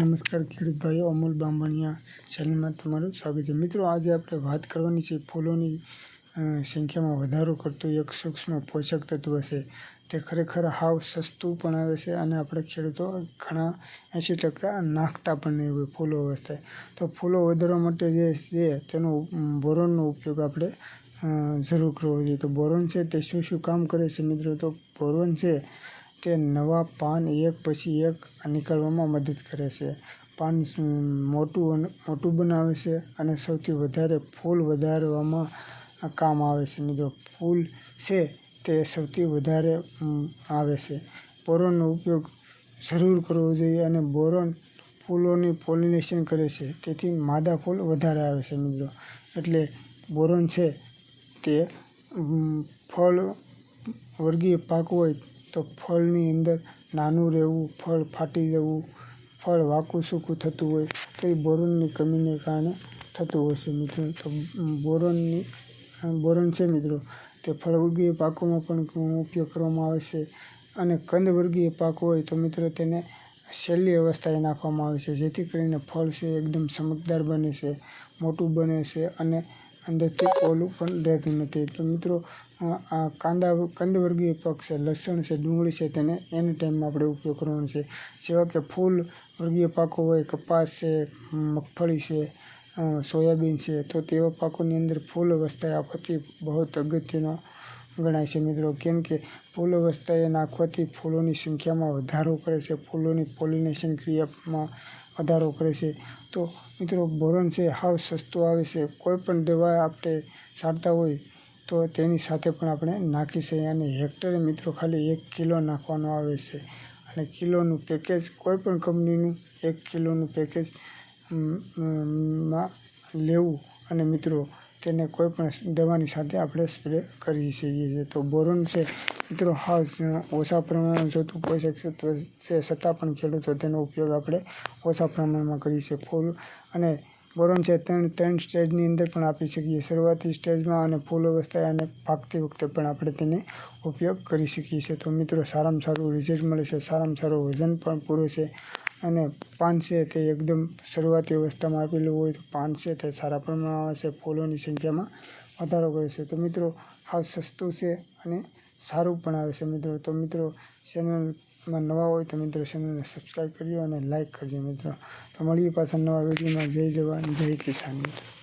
નમસ્કાર, ખેડૂત ભાઈઓ, અમૂલ બાંભણિયા ચેનલમાં તમારું સ્વાગત છે. મિત્રો, આજે આપણે વાત કરવાની છે ફૂલોની સંખ્યામાં વધારો કરતું એક સૂક્ષ્મ પોષક તત્વ છે. તે ખરેખર હાવ સસ્તું પણ આવે છે અને આપણે ખેડૂતો ઘણા એંસી ટકા નાખતા પણ નહીં હોય ફૂલો અવસ્થાએ તો ફૂલો વધારવા માટે જે છે, તેનો બોરોનનો ઉપયોગ આપણે જરૂર કરવો જોઈએ. તો બોરોન છે તે શું શું કામ કરે છે મિત્રો? તો બોરોન છે તે નવા પાન એક પછી એક નીકળવામાં મદદ કરે છે. પાન મોટું મોટું બનાવે છે અને સૌથી વધારે ફૂલ વધારવામાં કામ આવે છે. મિત્રો, ફૂલ છે તે સૌથી વધારે આવે છે. બોરોનનો ઉપયોગ જરૂર કરવો જોઈએ અને બોરોન ફૂલોની પોલિનેશન કરે છે. તેથી માદા ફૂલ વધારે આવે છે, મિત્રો. એટલે બોરોન છે તે ફળ વર્ગીય પાક હોય તો ફળની અંદર નાનું રહેવું, ફળ ફાટી જવું, ફળ વાંકું સૂકું થતું હોય, તો એ બોરોનની કમીને કારણે થતું હોય છે મિત્રો. તો બોરોનની, બોરોન છે મિત્રો, તે ફળવર્ગીય પાકોમાં પણ ઉપયોગ કરવામાં આવે છે અને કંદવર્ગીય પાક હોય તો મિત્રો તેને છેલ્લી અવસ્થાએ નાખવામાં આવે છે. જેથી કરીને ફળ છે એકદમ ચમકદાર બને છે, મોટું બને છે અને અંદરથી ઓલું પણ રહેતું નથી. તો મિત્રો આ કાંદા કંદવર્ગીય પાક છે, લસણ છે, ડુંગળી છે, તેને એની ટાઈમમાં આપણે ઉપયોગ કરવાનો છે. જેવા કે ફૂલ વર્ગીય પાકો હોય, કપાસ છે, મગફળી છે સોયાબીન છે, તો તેવા પાકોની અંદર ફૂલ અવસ્થાએ આપવાથી બહુ અગત્યનો ગણાય છે મિત્રો. કેમ કે ફૂલ અવસ્થાએ નાખવાથી ફૂલોની સંખ્યામાં વધારો કરે છે, ફૂલોની પોલિનેશન ક્રિયામાં વધારો કરે છે. તો મિત્રો બોરોન છે, હાવ સસ્તું આવે છે. કોઈ પણ દવા આપણે છાંટતા હોય તો તેની સાથે પણ આપણે નાખી શકીએ અને હેક્ટરે મિત્રો ખાલી એક કિલો નાખવાનો આવે છે. અને કિલોનું પેકેજ કોઈ પણ કંપનીનું એક કિલોનું પેકેજમાં લેવું અને મિત્રો તેને કોઈ પણ દવાની સાથે આપણે સ્પ્રે કરી શકીએ છીએ. તો બોરોન છે. મિત્રો હાવ ઓછા પ્રમાણમાં જોતું તત્વ છે. છતાં પણ ખેડૂતો તેનો ઉપયોગ આપણે ઓછા પ્રમાણમાં કરીએ છીએ. ફૂલ અને બોરોન છે ત્રણ ત્રણ સ્ટેજની અંદર પણ આપી શકીએ. શરૂઆતી સ્ટેજમાં અને ફૂલ અવસ્થાએ અને પાકતી વખતે પણ આપણે તેને ઉપયોગ કરી શકીએ છીએ. તો મિત્રો, સારામાં સારું રિઝલ્ટ મળે છે. સારામાં સારું વજન પણ પૂરું છે અને પાન છે તે એકદમ શરૂઆતી અવસ્થામાં આપેલું હોય તો પાન છે તે સારા પ્રમાણમાં આવે છે. ફૂલોની સંખ્યામાં વધારો કરે છે. તો મિત્રો, આ સસ્તું છે અને સારું પણ આવે છે મિત્રો. તો મિત્રો ચેનલમાં નવા હોય તો મિત્રો ચેનલને સબસ્ક્રાઈબ કરજો અને લાઇક કરજો મિત્રો. તો મળીએ પાછા નવા વિડીયોમાં જય જવાન, જય કિસાન મિત્રો.